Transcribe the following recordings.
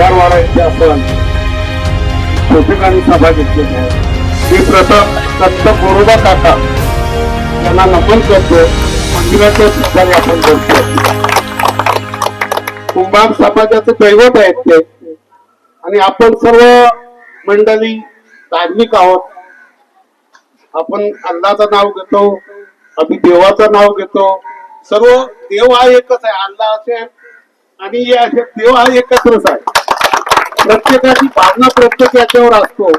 वाडा इथे आपण. ठिकाणी सभा घेतलेली आहे. मी प्रथम दत्त बोरोबा काका यांना नमन करतो. मंदिराच्या ठिकाणी आपण करतो कुंभार समाजाचं दैवत आहेत ते. आणि आपण सर्व मंडळी धार्मिक आहोत. आपण अल्लाचं नाव घेतो आम्ही देवाचं नाव घेतो. सर्व देव हा एकच आहे. अल्ला असेल आणि हे असे देव हा एकत्रच आहे. प्रत्येकाची भावना प्रत्येक याच्यावर असतो.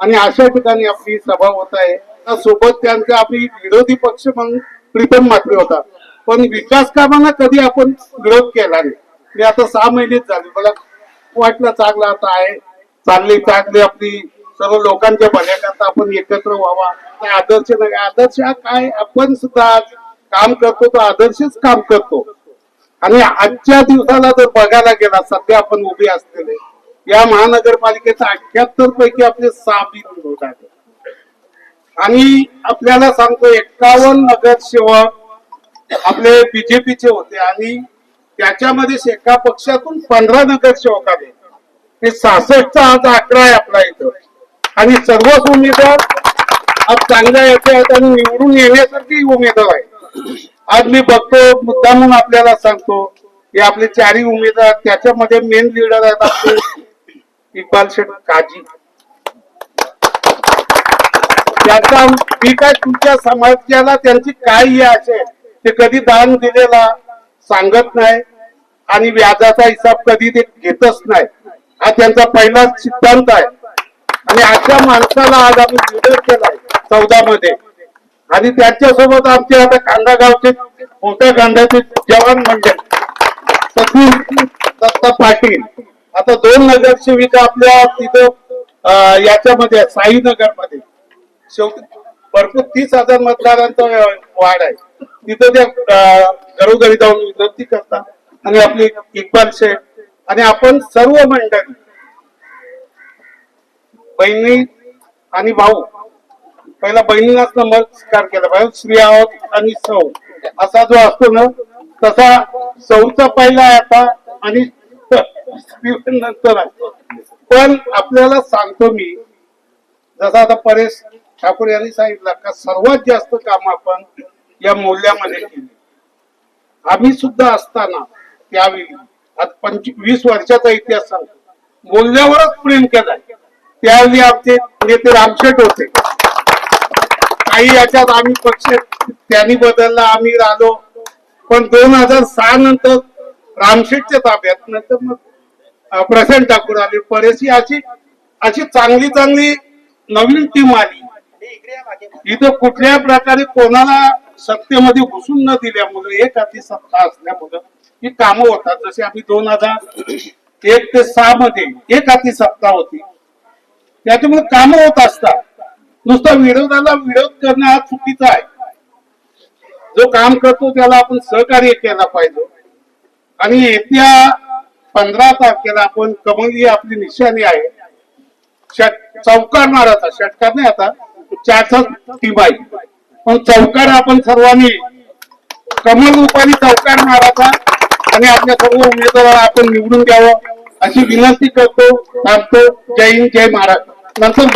आणि अशा ठिकाणी आपली सभा होत आहे. सोबत त्यांचे आपली विरोधी पक्ष म्हणून प्रीतम मात्र होता पण विकास कामांना कधी आपण विरोध केला नाही. मी आता सहा महिनेच झाले. मला वाटलं चांगलं आता आहे. चांगली चांगली आपली सर्व लोकांच्या भल्याकरता आपण एकत्र व्हावा. आणि आदर्श नाही. आदर्श हा काय? आपण सुद्धा काम करतो तर आदर्शच काम करतो. आणि आजच्या दिवसाला जर बघायला गेला सध्या आपण उभे असलेले या महानगरपालिकेचा अठ्याहत्तर पैकी आपले सहा बिनविरोध आहेत आणि आपल्याला सांगतो एक्कावन्न नगरसेवक आपले बीजेपीचे होते आणि त्याच्यामध्ये एका पक्षातून पंधरा नगरसेवक आले. हे सहासष्टचा आज आकडा आहे आपला इथं. आणि सर्वच उमेदवार आज चांगल्या याचे आहेत आणि निवडून येण्यासारखे उमेदवार आहेत. आज मी बघतो मुद्दा म्हणून आपल्याला सांगतो हे आपले चारही उमेदवार त्याच्यामध्ये मेन लीडर आहेत आपले. इक्बाल शेठ काजी. त्याचा मी काय तुमच्या समाजाला त्यांची काय हे असेल ते कधी दान दिलेला सांगत नाही आणि व्याजाचा हिसाब कधी ते घेतच नाही. हा त्यांचा पहिलाच सिद्धांत आहे. आणि अशा माणसाला आज आम्ही लीडर केलाय चौदा मध्ये आणि त्यांच्यासोबत आमचे आता कांदा गावचे मोठ्या कांद्याचे जवान म्हणजे सचिन दत्ता पाटील. आता दोन नगरसेविका आपल्या तिथं याच्यामध्ये साईनगरमध्ये शेवटी भरपूर तीस हजार मतदारांचा वाढ आहे. तिथं त्या घरोघरी जाऊन विनंती करतात आणि आपली इक्बाल शेख आणि आपण सर्व मंडळी बहिणी आणि भाऊ पहिला बहिणीनाच नमस्कार केला पाहिजे. स्त्री आहोत आणि सौ. असा जो असतो ना तसा सौचा पहिला आता आणि नंतर पण आपल्याला सांगतो मी जसं आता परेश ठाकूर यांनी सांगितलं का सर्वात जास्त काम आपण या मूल्यामध्ये केली. आम्ही सुद्धा असताना त्यावेळी आज पंचवीस वर्षाचा इतिहास सांगतो मूल्यावरच प्रेम केलाय त्यावेळी आमचे नेते रामशेठ होते. काही याच्यात आम्ही पक्ष त्यांनी बदलला आम्ही राहिलो. पण दोन हजार सहा नंतर रामशेठच्या ताब्यात नंतर मग अं, प्रशांत ठाकूर आले बरेचशी अशी अशी चांगली चांगली नवीन टीम आली. इथं कुठल्या प्रकारे कोणाला सत्तेमध्ये घुसून न दिल्यामुळे एक अति सत्ता असल्यामुळं ही कामं होतात. जसे आम्ही दोन हजार एक ते सहा मध्ये एक अति सत्ता होती. त्याच्यामुळे कामं होत असतात. नुसता विरोधाला विरोध करणं हा चुकीचा आहे. जो काम करतो त्याला आपण सहकार्य केला पाहिजे. आणि येत्या पंधरा तारखेला आपण कमल ही आपली निशाणी आहे. चौकारणार आता षटकार नाही आता चारचा टीम आहे पण चौकार आपण सर्वांनी कमल रूपाने चौकार मारायचा आणि आपल्या सर्व उमेदवार आपण निवडून द्यावं अशी विनंती करतो. थांबतो. जय हिंद जय महाराष्ट्र. नंतर